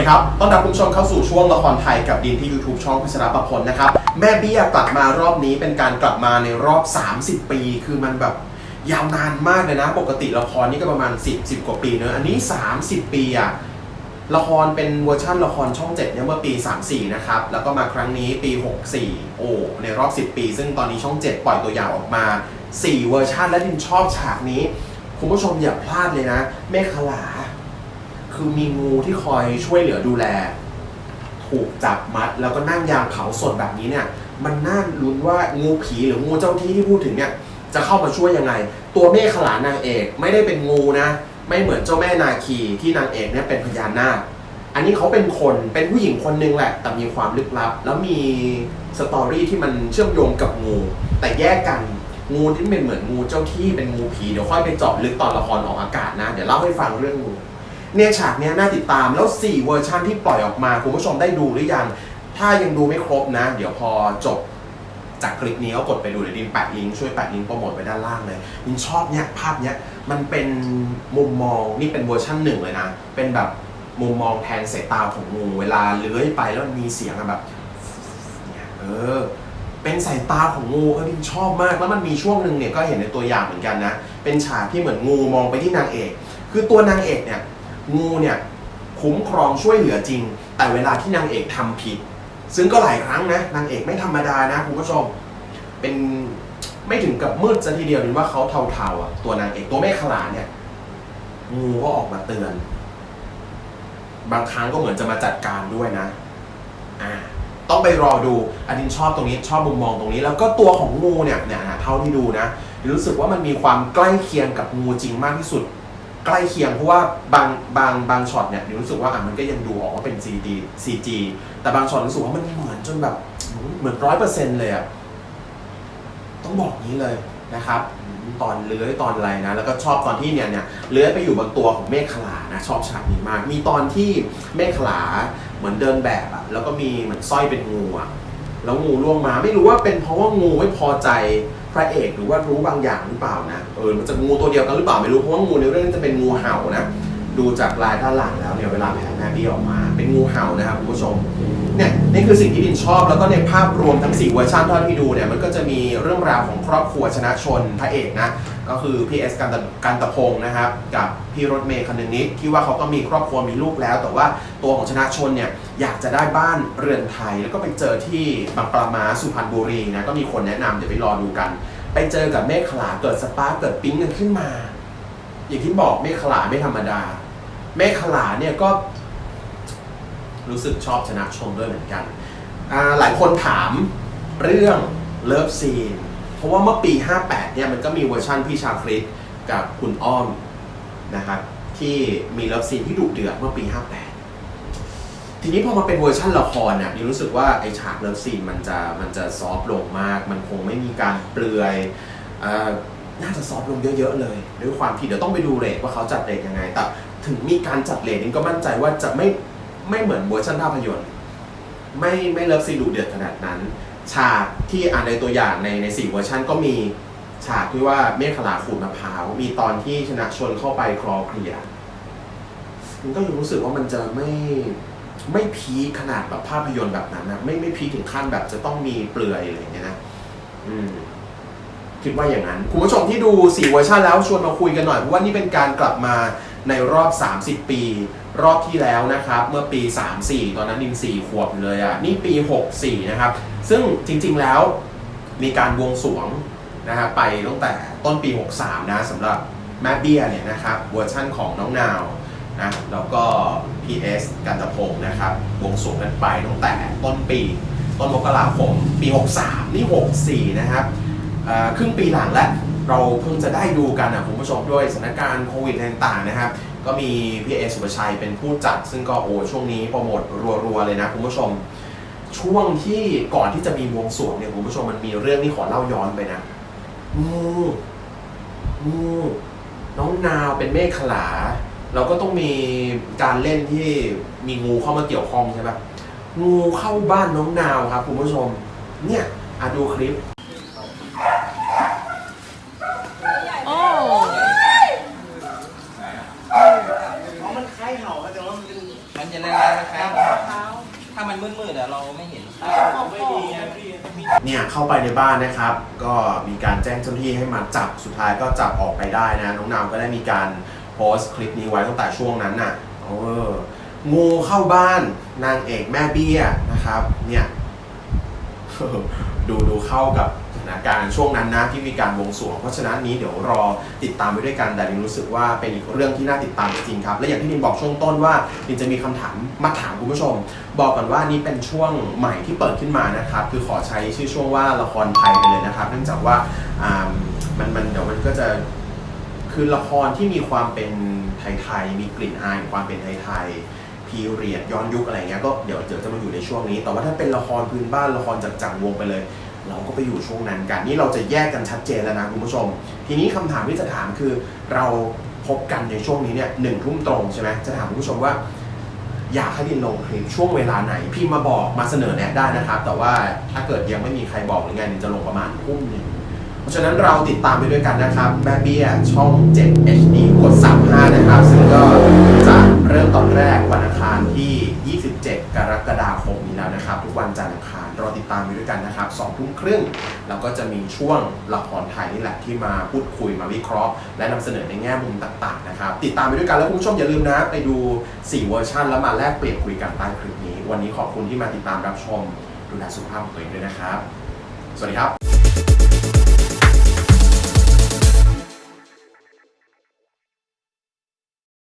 ดีครับ ต้อนรับคุณผู้ชมเข้าสู่ช่วงละครไทยกับดินที่ YouTube ช่องพัชรประพลนะครับ แม่เบี้ยกลับมารอบนี้เป็นการกลับมาในรอบ 30 ปี คือมันแบบยาวนานมากเลยนะ ปกติละครนี่ก็ประมาณ 10 10 กว่าปีเนอะอันนี้ 30 ปีอะละครเป็นเวอร์ชั่นละครช่อง7เนี่ยเมื่อปี 34 นะครับ แล้วก็มาครั้งนี้ปี 64 โอ้ ในรอบ 10 ปี ซึ่งตอนนี้ช่อง 7 ปล่อยตัวอย่างออกมา 4 เวอร์ชันและดินชอบฉากนี้ คุณผู้ชมอย่าพลาดเลยนะ เมฆขลา คือมีงูที่คอยช่วยเหลือดูแล ถูกจับมัด แล้วก็นั่งยางเผาสดแบบนี้เนี่ย มันน่าลุ้นว่างูผีหรืองูเจ้าที่ที่พูดถึงเนี่ย จะเข้ามาช่วยยังไง ตัวเมฆขลานางเอกไม่ได้เป็นงูนะ ไม่เหมือนเจ้าแม่นาคีที่นางเอกเนี่ยเป็นพญานาคอันนี้เขาเป็นคนเป็นผู้หญิงคนนึงแหละ แต่มีความลึกลับ แล้วมีสตอรี่ที่มันเชื่อมโยงกับงู แต่แยกกันงูที่เป็นเหมือนงูเจ้าที่เป็นงูผีเดี๋ยวค่อยไปเจาะลึกตอนละครออกอากาศนะ เดี๋ยวเล่าให้ฟังเรื่องงู เนี่ยฉากเนี้ยน่าติดตามแล้ว 4 เวอร์ชันที่ปล่อยออกมาคุณผู้ชมได้ดูหรือยัง ถ้ายังดูไม่ครบนะ เดี๋ยวพอจบจากคลิปนี้ก็กดไปดูเดี๋ยวดินแปะลิงก์ช่วยแปะลิงก์โปรโมทไว้ด้านล่างเลยดินชอบเนี่ยภาพเนี้ยมันเป็นมุมมองนี่เป็นเวอร์ชันหนึ่งเลยนะ เป็นแบบมุมมองแทนสายตาของงูเวลาเลื้อยไปแล้วมีเสียงอะแบบเนี่ยเออเป็นสายตาของงูเออดินชอบมากแล้วมันมีช่วงหนึ่งเนี่ยก็เห็นในตัวอย่างเหมือนกันนะ เป็นฉากที่เหมือนงูมองไปที่นางเอก คือตัวนางเอกเนี่ย งูเนี่ยคุ้มครองช่วยเหลือจริง แต่เวลาที่นางเอกทำผิด ซึ่งก็หลายครั้งนะนางเอกไม่ธรรมดานะคุณผู้ชมเป็นไม่ถึงกับมืดซะทีเดียวหรือว่าเขาเทาๆอะตัวนางเอกตัวแม่ขลาเนี่ยงูก็ออกมาเตือน บางครั้งก็เหมือนจะมาจัดการด้วยนะอ่าต้องไปรอดูอดินชอบตรงนี้ชอบมุมมองตรงนี้ แล้วก็ตัวของงูเนี่ยเนี่ยเท่าที่ดูนะรู้สึกว่ามันมีความใกล้เคียงกับงูจริงมากที่สุด ใกล้เคียงเพราะว่าบางบางบางช็อตเนี่ยรู้สึกว่าอะมันก็ยังดูออกว่าเป็น CG CG แต่บางช็อตรู้สึกว่ามันเหมือนจนแบบเหมือนร้อยเปอร์เซ็นต์เลยอะต้องบอกนี้เลยนะครับ ตอนเลื้อยตอนอะไรนะ แล้วก็ชอบตอนที่เนี่ยเนี่ยเลื้อยไปอยู่บนตัวของเมฆขลานะชอบฉากนี้มาก มีตอนที่เมฆขลาเหมือนเดินแบบอะแล้วก็มีเหมือนสร้อยเป็นงูอะแล้วงูล่วงมา ไม่รู้ว่าเป็นเพราะว่างูไม่พอใจ พระเอกหรือว่ารู้บางอย่างหรือเปล่านะเออมันจะงูตัวเดียวกันหรือเปล่าไม่รู้เพราะว่างูในเรื่องนี้จะเป็นงูเห่านะดูจากลายด้านหลังแล้วเนี่ยเวลาแผ่แม่เบี้ออกมา เป็นงูเห่านะครับคุณผู้ชมเนี่ยนี่คือสิ่งที่ดินชอบ แล้วก็ในภาพรวมทั้ง4เวอร์ชันที่ดูเนี่ยมันก็จะมีเรื่องราวของครอบครัวชนะชนพระเอกนะ ก็คือพี่เอสกันตะกันตะพงนะครับ กับพี่รถเมย์คันนึงนิดที่ว่าเขาก็มีครอบครัวมีลูกแล้ว แต่ว่าตัวของชนะชนเนี่ยอยากจะได้บ้านเรือนไทย แล้วก็ไปเจอที่บางปลามาสุพรรณบุรีนะก็มีคนแนะนำเดี๋ยวไปรอดูกัน ไปเจอกับเมฆขลาเกิดสปาร์คเกิดปิ๊งกันขึ้นมา อย่างที่บอกเมฆขลาไม่ธรรมดา เมฆขลาเนี่ยก็ รู้สึกชอบชนะชมด้วยเหมือนกันอ่าหลายคนถามเรื่องเลิฟซีน เพราะว่าเมื่อปี 58 เนี่ยมันก็มีเวอร์ชั่นพี่ชาคริสกับคุณอ้อมนะครับที่มีเลิฟซีนที่ดุเดือดเมื่อปี 58 ทีนี้พอมาเป็นเวอร์ชั่นละครเนี่ยดิรู้สึกว่าไอฉากเลิฟซีนมันจะมันจะซอฟลงมาก มันคงไม่มีการเปลือยอ่าน่าจะซอฟลงเยอะๆเลยด้วยความที่เดี๋ยวต้องไปดูเรทว่าเขาจัดเรทยังไง แต่ถึงมีการจัดเรทนี่ก็มั่นใจว่าจะไม่ไม่เหมือนเวอร์ชันภาพยนตร์ไม่ไม่เลิฟซีนดุเดือดขนาดนั้น ฉากที่อ่านในตัวอย่างในในสี่เวอร์ชันก็มีฉากที่ว่าเมฆขลาขูดมะพร้าวมีตอนที่ชนะชนเข้าไปคลอเคลียมันก็ยังรู้สึกว่ามันจะไม่ไม่พีขนาดแบบภาพยนตร์แบบนั้นนะไม่ไม่พีถึงขั้นแบบจะต้องมีเปลือยอะไรอย่างเงี้ยนะอืมคิดว่าอย่างนั้น คุณผู้ชมที่ดู 4 เวอร์ชันแล้วชวนมาคุยกันหน่อย เพราะว่านี่เป็นการกลับมาในรอบ 30 ปี รอบที่แล้วนะครับ เมื่อปี 34 ตอนนั้นนิน4ขวบเลยอะ่ะ นี่ปี 64 นะครับ ซึ่งจริงๆแล้วมีการบวงสรวงนะฮะไปตั้งแต่ต้นปี 63 นะสำหรับแม่เบี้ยเนี่ยนะครับเวอร์ชั่นของน้องนาวนะแล้วก็ PS กันตะพงนะครับวงสรวงกันไปตั้งแต่ต้นปีต้นมกราคมปี 63 นี่ 64 นะครับครึ่งปีหลังแล้วเราเพิ่งจะได้ดูกันนะคุณผู้ชมด้วยสถานการณ์โควิดต่างๆนะครับ ก็มีพี่เอสุภชัยเป็นผู้จัด ซึ่งก็โอ้ช่วงนี้โปรโมทรัวๆเลยนะคุณผู้ชม ช่วงที่ก่อนที่จะมีวงสวงเนี่ยคุณผู้ชมมันมีเรื่องที่ขอเล่าย้อนไปนะงูงูน้องนาวเป็นเมฆขลา เราก็ต้องมีการเล่นที่มีงูเข้ามาเกี่ยวข้องใช่ปะงูเข้าบ้านน้องนาวครับคุณผู้ชม เนี่ยอะดูคลิป อ๋อมันคล้ายเห่าครับแต่ว่ามันมืดๆอะเราไม่เห็น ไม่ดีไงเนี่ยเข้าไปในบ้านนะครับ ก็มีการแจ้งเจ้าหน้าที่ให้มาจับสุดท้ายก็จับออกไปได้นะ น้องนาวก็ได้มีการโพสต์คลิปนี้ไว้ตั้งแต่ช่วงนั้นน่ะเอองูเข้าบ้านนางเอกแม่เบี้ยนะครับ เนี่ย ดูดูเข้ากับ ถานการณ์ช่วงนั้นนะที่มีการวงสรวง เพราะฉะนั้นนี้เดี๋ยวรอติดตามไปด้วยกันแต่ดินรู้สึกว่าเป็นอีกเรื่องที่น่าติดตามจริงครับ และอย่างที่ดินบอกช่วงต้นว่าดินจะมีคำถามมาถามคุณผู้ชม บอกก่อนว่านี่เป็นช่วงใหม่ที่เปิดขึ้นมานะครับ คือขอใช้ชื่อช่วงว่าละครไทยไปเลยนะครับ เนื่องจากว่าอ่ามันมันเดี๋ยวมันก็จะคือละครที่มีความเป็นไทยๆมีกลิ่นอายความเป็นไทยๆพีเรียดย้อนยุคอะไรเงี้ยก็เดี๋ยวเดี๋ยวจะมาอยู่ในช่วงนี้ แต่ว่าถ้าเป็นละครพื้นบ้านละครจากจังวงไปเลย เราก็ไปอยู่ช่วงนั้นกันนี่เราจะแยกกันชัดเจนแล้วนะคุณผู้ชม ทีนี้คำถามที่จะถามคือเราพบกันในช่วงนี้เนี่ยหนึ่งทุ่มตรงใช่ไหมจะถามคุณผู้ชมว่า อยากให้ดินลงคลิปช่วงเวลาไหนพี่มาบอกมาเสนอแนะได้นะครับ แต่ว่าถ้าเกิดยังไม่มีใครบอกหรือไงจะลงประมาณทุ่มหนึ่งเพราะฉะนั้นเราติดตามไปด้วยกันนะครับแม่เบี้ยช่อง 7 HD กด 35 นะครับ ซึ่งก็จะเริ่มตอนแรกวันอังคารที่ 27 กรกฎาคม นะครับ ทุกวันจันทร์อังคารรอติดตามไปด้วยกันนะครับสองทุ่มครึ่งแล้วก็จะมีช่วงละครไทยนี่แหละที่มาพูดคุยมาวิเคราะห์ และนำเสนอในแง่มุมต่างๆนะครับติดตามไปด้วยกันแล้วคุณผู้ชมอย่าลืมนะ ไปดู 4 เวอร์ชันแล้วมาแลกเปลี่ยนคุยกันใต้คลิปนี้ วันนี้ขอบคุณที่มาติดตามรับชมดูแลสุขภาพของตัวเองด้วยนะครับ สวัสดีครับ